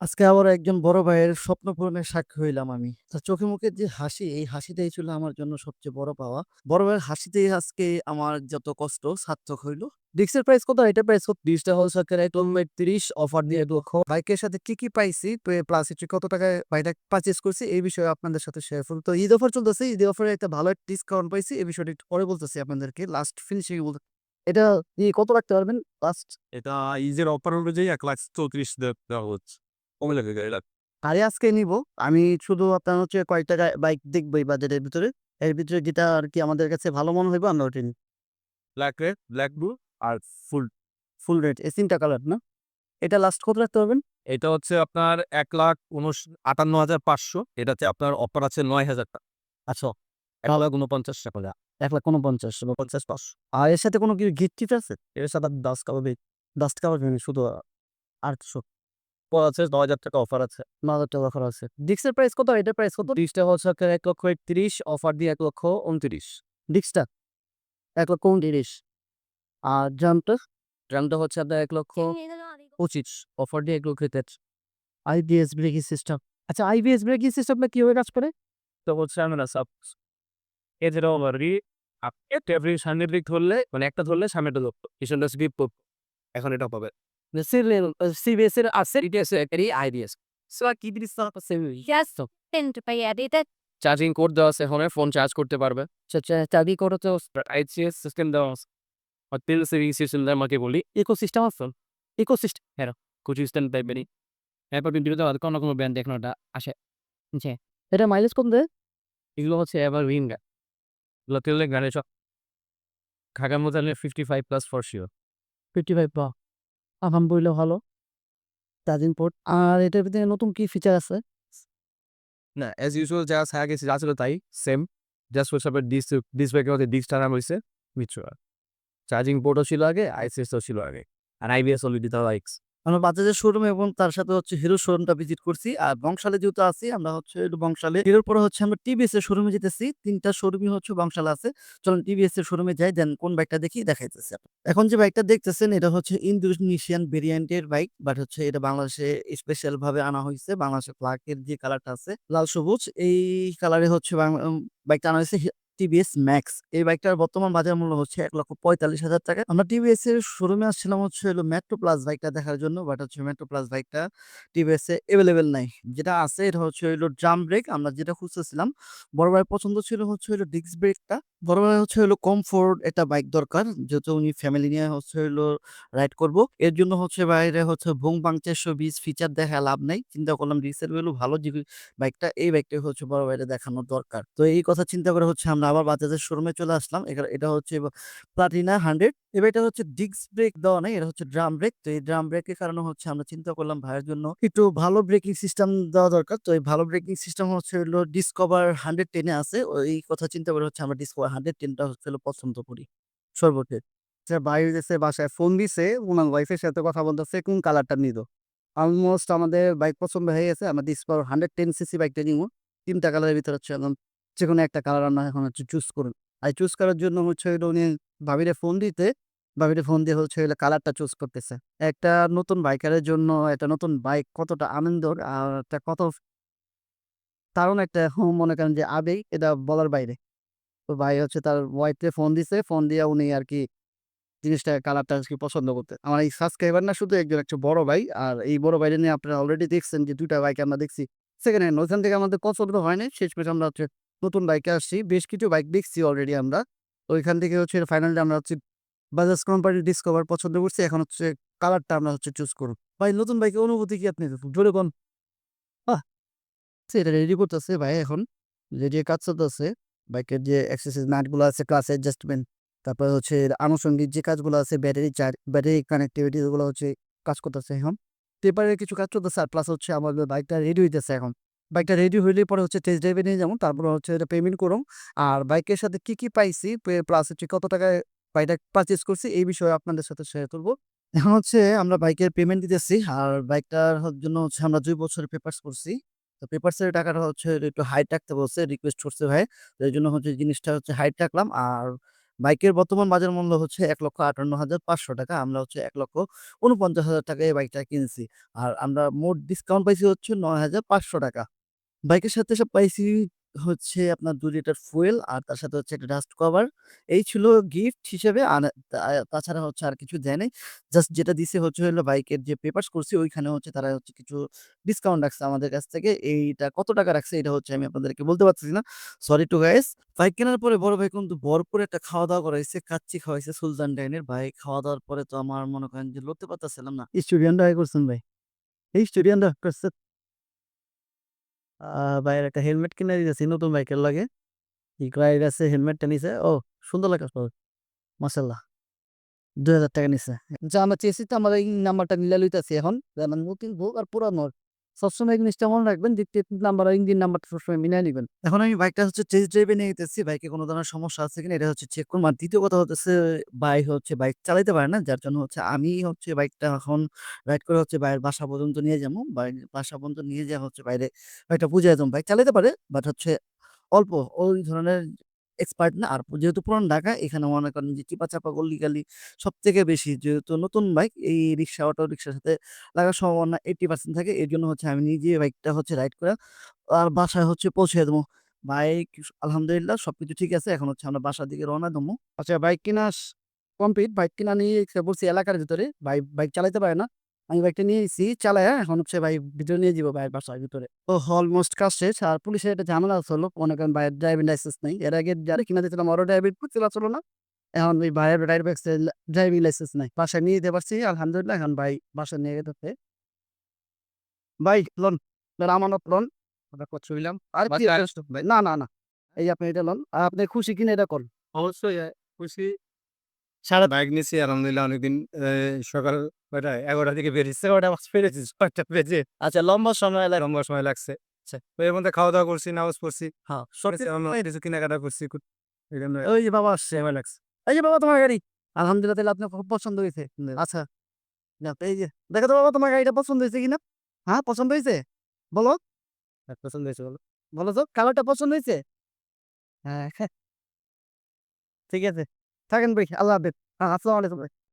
আজকে আবার একজন বড় ভাইয়ের স্বপ্ন পূরণের সাক্ষী হইলাম আমি। তার চোখে মুখে যে হাসি, এই হাসিটাই ছিল আমার জন্য সবচেয়ে বড় পাওয়া। বড় ভাইয়ের হাসিতেই আজকে আমার যত কষ্ট সার্থক হইল। ডিস্কের প্রাইস কত? এটার প্রাইস কত? ডিসটা হচ্ছে একদম ৩০ অফার দিয়ে লক্ষ। বাইকের সাথে কি, কি পাইছি প্লাস হচ্ছে কত টাকায় বাইকটা পারচেজ করছি এই বিষয়ে আপনাদের সাথে শেয়ার করব। তো ঈদ অফার চলতেছে। ঈদ অফারে একটা ভালো ডিসকাউন্ট পাইছি। এই বিষয়টা একটু পরে বলতেছি আপনাদেরকে। লাস্ট ফিনিশিং এ বল এটা কত রাখতে পারবেন লাস্ট? এটা ইজের অফার অনুযায়ী ১,৩৪,০০০ দে দেওয়া হচ্ছে। কমে লাগে। গাড়ি আজকে নিবো। আমি শুধু আপনার হচ্ছে কয়েকটা গা বাইক দেখব এই বাজেটের ভিতরে। এর ভিতরে যেটা আরকি আমাদের কাছে ভালো মনে হইবো আমরা নিব। ব্লাক রেড, ব্লাক ব্লু আর ফুল। ফুল রেড এই ৩ টা কালার না? এটা লাস্ট কত রাখতে পারবেন? এটা হচ্ছে আপনার ১,৫৮,৫০০ এটাতে আপনার অফার আছে ৯,০০০ টাকা। আচ্ছা। ১,৪৯ টাকা দেয়া। ১,৪৯,০০০ ৫০ ৫০০ আর এর সাথে কোনো কি গিফট-টিফট আছে? এর সাথে ডাস্ট কভার বে ডাস্ট শুধু আর আছে ৯,০০০ টাকা অফার আছে। ৯,০০০ টাকা অফার আছে। ডিস্কের প্রাইস কত? এটার প্রাইস কত? ডিসটা হচ্ছে আপনার ১,৩১,০০০ অফার দিয়ে ১,২৯,০০০ ডিস্কটা? ১,২৯,০০০ আর ড্রামটা? ড্রামটা হচ্ছে আপনার ১,২৫,০০০ অফার দিয়ে ১,৩০,০০০ আইবিএস ব্রেকিং সিস্টেম। আচ্ছা আইবিএস ব্রেকিং সিস্টেমটা কীভাবে কাজ করে? তো হচ্ছে আমি না সাপ এছাড়াও অলরেডি আপনি সামনের দিক ধরলে মানে একটা ধরলে সামনেটা ধরতো। পিছনটা স্কিপ। এখন এটা পাবেন। সিরিয়াল সিবিএস এর আছে ডিটিএস এর আইবিএস। সো কি this Just sent by edited charging code দেওয়া আছে ফোনে, ফোন চার্জ করতে পারবে। চাবি করে তো আইসিএস সিস্টেম দেওয়া আছে। আর তেল সেভিং সিস্টেম আমাকে বলি। ইকোসিস্টেম আছে। ইকোসিস্টেম কুচি স্ট্যান্ড টাইপেরই। এরপর ভিডিওতে কোনো কোনো ব্র্যান্ড দেখানোটা আসে। জি। এটা মাইলেজ কম দেয়? এগুলো হচ্ছে এভারগ্রিন গাড়ি। এগুলো তেলের গাড়ি সব ঢাকার মধ্যে হলে 55 প্লাস ফর শিওর। 55 বাহ! আলহামদুলিল্লাহ ভালো। চার্জিং পোর্ট আর এটার ভিতরে নতুন কি ফিচার আছে? না অ্যাজ ইউজুয়াল যা আগে যা ছিল তাই সেম। জাস্ট ওই সবের ডিস ডিস ব্রেকের মধ্যে ডিস টানা হয়েছে মিচুয়ার চার্জিং পোর্টও ছিল আগে, আইসিএসও ছিল আগে। আর আইবিএস অলরেডি তাও এক্স। আমরা বাজাজের শোরুম এবং তার সাথে হচ্ছে হিরোর শোরুমটা ভিজিট করছি। আর বংশালে যেহেতু আছি, আমরা হচ্ছে বংশালে হিরোর পরে হচ্ছে আমরা টিভিএস এর শোরুমে যেতেছি। ৩ টা শোরুমই হচ্ছে বংশালে আছে। চলুন টিভিএস এর শোরুমে যাই দেন কোন বাইকটা দেখি দেখাইতেছি। এখন যে বাইকটা দেখতেছেন, এটা হচ্ছে ইন্দোনেশিয়ান ভেরিয়েন্ট এর বাইক। বাট হচ্ছে এটা বাংলাদেশে স্পেশাল ভাবে আনা হয়েছে বাংলাদেশের ফ্ল্যাগ এর যে কালারটা আছে, লাল সবুজ, এই কালারে হচ্ছে বাইকটা আনা হইছে হি টিভিএস ম্যাক্স। এই বাইকটার বর্তমান বাজার মূল্য হচ্ছে ১,৪৫,০০০ টাকা। আমরা টিভিএস এর শোরুমে আসছিলাম হচ্ছে হলো মেট্রো প্লাস বাইকটা দেখার জন্য। বাট হচ্ছে মেট্রো প্লাস বাইকটা টিভিএস এ অ্যাভেলেবেল নাই। যেটা আছে এটা হচ্ছে হলো ড্রাম ব্রেক। আমরা যেটা খুঁজতেছিলাম। বড় ভাই পছন্দ ছিল হচ্ছে হলো ডিস্ক ব্রেকটা। বড় ভাইয়ের হচ্ছে হলো কমফোর্ট একটা বাইক দরকার। যেহেতু উনি ফ্যামিলি নিয়ে হচ্ছে হলো রাইড করব। এর জন্য হচ্ছে বাইরে হচ্ছে ভুং-ভাং ৪২০ ফিচার দেখায় লাভ নাই। চিন্তা করলাম ডিক্সের ভ্যালু ভালো যে বাইকটা এই বাইকটাই হচ্ছে বড় ভাইরে দেখানো দরকার। তো এই কথা চিন্তা করে হচ্ছে আমরা আবার বাজাজের শোরুমে চলে আসলাম। এটা হচ্ছে প্লাটিনা 100 এই বাইকটা হচ্ছে ডিস্ক ব্রেক দেওয়া নাই। এটা হচ্ছে ড্রাম ব্রেক। তো এই ড্রাম ব্রেকের কারণে হচ্ছে আমরা চিন্তা করলাম ভাইয়ের জন্য একটু ভালো ব্রেকিং সিস্টেম দেওয়া দরকার। তো এই ভালো ব্রেকিং সিস্টেম হচ্ছে হলো ডিসকভার 110 এ আছে। ওই কথা চিন্তা করে হচ্ছে আমরা ডিসকভার 110 টা হচ্ছে পছন্দ করি। সর্বশেষ। আচ্ছা ভাই হইতেছে বাসায় ফোন দিছে। উনার ওয়াইফের সাথে কথা বলতেছে কোন কালারটা নিলো। অলমোস্ট আমাদের বাইক পছন্দ হয়ে গেছে। আমরা ডিসকভার 110 সিসি বাইকটা নিবো। ৩ টা কালারের ভিতরে হচ্ছে এখন যেকোনো একটা কালার আমরা এখন হচ্ছে চুজ করুন। আর চুজ করার জন্য হচ্ছে হলো উনি ভাবিরে ফোন দিতে, ভাবিরে ফোন দিয়ে হচ্ছে হলো কালারটা চুজ করতেছে। একটা নতুন বাইকারের জন্য একটা নতুন বাইক কতটা আনন্দর আর একটা কত দারুণ একটা মনে করেন যে আবেগ এটা বলার বাইরে। তো ভাই হচ্ছে তার ওয়াইফকে ফোন দিছে। ফোন দিয়া উনি আরকি জিনিসটা কালারটা আজকে পছন্দ করতে। আমার এই সাবস্ক্রাইবার না শুধু একজন একটা বড় ভাই। আর এই বড় ভাইরে নিয়ে আপনারা অলরেডি দেখছেন যে ২ টা বাইক আমরা দেখছি সেকেন্ড। ওইখান থেকে আমাদের পছন্দ হয় নাই। শেষমেশ আমরা হচ্ছে নতুন বাইকে আসছি। বেশ কিছু বাইক দেখছি অলরেডি আমরা। ওইখান থেকে হচ্ছে ফাইনালি আমরা হচ্ছে বাজাজ কোম্পানির ডিসকভার পছন্দ করছি। এখন হচ্ছে কালারটা আমরা হচ্ছে চুজ করব। ভাই, নতুন বাইকের অনুভূতি কি আপনি জোরে কোন? এটা রেডি করতেছে ভাই এখন। রেডি কাজ চলতেছে। বাইকের যে এক্সারসাইজ নাটগুলো আছে ক্লাচ অ্যাডজাস্টমেন্ট তারপরে হচ্ছে আনুষঙ্গিক যে কাজগুলো আছে ব্যাটারি চার্জ ব্যাটারি কানেক্টিভিটি এগুলো হচ্ছে কাজ করতেছে এখন। পেপারের কিছু কাজ চলতেছে আর প্লাস হচ্ছে আমাদের বাইকটা রেডি হইতেছে এখন। বাইকটা রেডি হইলে পরে হচ্ছে টেস্ট ড্রাইভ নিয়ে যাব। তারপরে হচ্ছে এটা পেমেন্ট করুন আর বাইকের সাথে কি, কি পাইছি প্লাস হচ্ছে কত টাকায় বাইকটা পারচেজ করছি এই বিষয়ে আপনাদের সাথে শেয়ার করব এখন হচ্ছে আমরা বাইকের পেমেন্ট দিতেছি। আর বাইকটার জন্য হচ্ছে আমরা দুই বছরের পেপারস করছি। তো পেপারসের টাকাটা হচ্ছে একটু হাইট রাখতে বলছে। রিকোয়েস্ট করছে ভাই। তো জন্য হচ্ছে জিনিসটা হচ্ছে হাইট রাখলাম। আর বাইকের বর্তমান বাজার মূল্য হচ্ছে এক লক্ষ আটান্ন হাজার পাঁচশো টাকা আমরা হচ্ছে এক লক্ষ উনপঞ্চাশ হাজার টাকায় এই বাইকটা কিনছি আর আমরা মোট ডিসকাউন্ট পাইছি হচ্ছে নয় হাজার পাঁচশো টাকা বাইকের সাথে সব পাইছি হচ্ছে আপনার দু লিটার ফুয়েল আর তার সাথে হচ্ছে একটা ডাস্ট কভার। এই ছিল গিফট হিসেবে। আর তাছাড়া হচ্ছে আর কিছু দেয় নাই। জাস্ট যেটা দিছে হচ্ছে হলো বাইকের যে পেপার্স করছি, ওইখানে হচ্ছে তারা হচ্ছে কিছু ডিসকাউন্ট রাখছে আমাদের কাছ থেকে। এইটা কত টাকা রাখছে এটা হচ্ছে আমি আপনাদেরকে বলতে পারতেছি না। সরি টু গাইস বাইক কেনার পরে বড় ভাই কিন্তু ভরপুর একটা খাওয়া দাওয়া করাইছে, কাচ্চি খাওয়াইছে সুলতান ডাইনের। ভাই খাওয়া দাওয়ার পরে তো আমার মনে করেন যে লড়তে পারতেছিলাম না। স্টুডিয়ানটা করছেন ভাই। এই স্টুডিয়ানটা করছে। ভাইয়ের একটা হেলমেট কিনে দিয়েছি নতুন বাইকের লাগে। ইকরাইর আছে হেলমেটটা নিছে, ও সুন্দর লাগে মাসাল্লাহ দুই হাজার টাকা নিছে। যা আমরা চেয়েছি তো আমার এই নাম্বারটা মিলা লইতেছি এখন। যেমন নতুন হোক আর পুরানো সবসময় জিনিসটা মনে রাখবেন দ্বিতীয় নাম্বার ইঞ্জিন নাম্বারটা সবসময় মিলাই নেবেন। এখন আমি বাইকটা হচ্ছে টেস্ট ড্রাইভে নিয়ে যেতেছি। বাইকে কোনো ধরনের সমস্যা আছে কিনা এটা হচ্ছে চেক করব। আর দ্বিতীয় কথা হচ্ছে বাইক হচ্ছে বাইক চালাইতে পারে না। যার জন্য হচ্ছে আমি হচ্ছে বাইকটা এখন রাইড করে হচ্ছে বাইরের বাসা পর্যন্ত নিয়ে যাব। বাসা পর্যন্ত নিয়ে যাওয়া হচ্ছে বাইরে, বাইকটা বুঝে যেতাম বাইক চালাতে পারে। বাট হচ্ছে অল্প, ওই ধরনের এক্সপার্ট না। আর যেহেতু পুরান ঢাকা, এখানে মনে করেন যে চিপা চাপা গল্লি গালি সব থেকে বেশি। যেহেতু নতুন বাইক, এই রিক্সা, অটো রিক্সার সাথে লাগার সম্ভাবনা এইটি পার্সেন্ট থাকে। এর জন্য হচ্ছে আমি নিজে বাইকটা হচ্ছে রাইড করে আর বাসায় হচ্ছে পৌঁছে দেবো। বাইক আলহামদুলিল্লাহ সবকিছু ঠিক আছে। এখন হচ্ছে আমরা বাসার দিকে রওনা দেবো। আচ্ছা বাইক কিনা কমপ্লিট বাইক কিনা নিয়ে বলছি এলাকার ভিতরে। বাইক বাইক চালাতে পারে না। আমি বাইকটা নিয়ে এসেছি চালায় এখন হচ্ছে ভাই ভিতরে নিয়ে যাব ভাইয়ের বাসার ভিতরে। ও অলমোস্ট কাজ শেষ আর পুলিশের একটা ঝামেলা হলো মনে করেন ভাইয়ের ড্রাইভিং লাইসেন্স নেই। এর আগে যারা কিনা দিয়েছিলাম ওরও ড্রাইভিং চলা ছিল না। এখন ওই ভাইয়ের ড্রাইভিং ড্রাইভিং লাইসেন্স নাই। বাসায় নিয়ে যেতে পারছি আলহামদুলিল্লাহ। এখন ভাই বাসায় নিয়ে যেতে ভাই লোন আমানত লোন শুইলাম আর বাসায় আছে? না না না। এই আপনি এটা লোন আর আপনি খুশি কিনা এটা করুন। অবশ্যই খুশি। সারা বাইক নিয়েছি আলহামদুলিল্লাহ অনেকদিন সকাল কয়টা এগারোটা থেকে বেরিয়েছি এগারোটা বাস পেরেছি ছয়টা বেজে? আচ্ছা লম্বা সময় লাগে লম্বা সময় লাগছে। আচ্ছা। এর মধ্যে খাওয়া দাওয়া করছি নামাজ পড়ছি। হ্যাঁ কিছু কেনাকাটা করছি ওই যে বাবা আসছে। সময় লাগছে। এই যে বাবা তোমার গাড়ি? আলহামদুলিল্লাহ তাহলে আপনার খুব পছন্দ হয়েছে। আচ্ছা না এই যে দেখো তো বাবা তোমার গাড়িটা পছন্দ হয়েছে কিনা? হ্যাঁ পছন্দ হয়েছে? বলো। পছন্দ হয়েছে বলো। বলো তো কালারটা পছন্দ হয়েছে? হ্যাঁ হ্যাঁ। ঠিক আছে। থাকেন ভাই আল্লাহ হাফেজ হ্যাঁ আসসালামু আলাইকুম ভাই